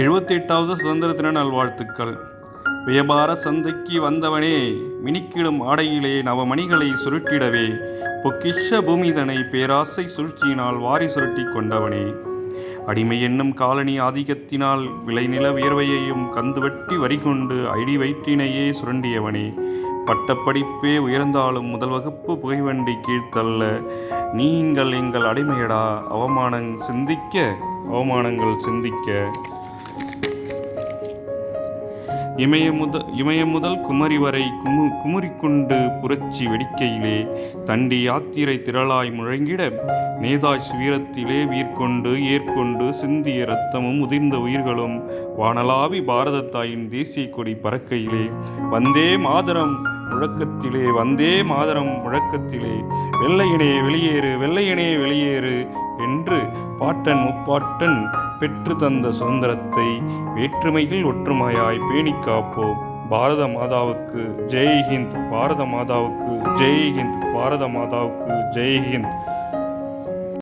எழுபத்தி எட்டாவது சுதந்திர தின நல்வாழ்த்துக்கள். வியாபார சந்தைக்கு வந்தவனே மினிக்கிடும் ஆடையிலே நவமணிகளை சுருட்டிடவே பொக்கிஷ பூமிதனை பேராசை சூழ்ச்சியினால் வாரி சுருட்டி கொண்டவனே. அடிமை என்னும் காலனி ஆதிக்கத்தினால் விளைநில வியர்வையையும் கந்துவட்டி வரிகொண்டு அடி வயிற்றினையே சுரண்டியவனே. பட்டப்படிப்பே உயர்ந்தாலும் முதல் வகுப்பு புகைவண்டி கீழ்த்தல்ல நீங்கள் எங்கள் அடிமையடா அவமானங் சிந்திக்க அவமானங்கள் சிந்திக்க. இமய முத இமய முதல் குமரி வரை குமு குமுறிக்கொண்டு புரட்சி வெடிக்கையிலே தண்டி யாத்திரை திரளாய் முழங்கிட நேதாஜ் வீரத்திலே வீர்கொண்டு ஏற்கொண்டு சிந்திய இரத்தமும் உதிர்ந்த உயிர்களும் வானலாவி பாரத தாயின் தேசிய கொடி பறக்கையிலே வந்தே மாதரம் முழக்கத்திலே வந்தே மாதரம் முழக்கத்திலே வெள்ளையனே வெளியேறு வெள்ளையனே வெளியேறு என்று பாட்டன் முப்பாட்டன் பெற்று தந்த சுதந்திரத்தை வேற்றுமையில் ஒற்றுமையாய் பேணி காப்போம் பாரத மாதாவுக்கு ஜெய் ஹிந்த் பாரத மாதாவுக்கு ஜெய் ஹிந்த் பாரத மாதாவுக்கு ஜெய் ஹிந்த்.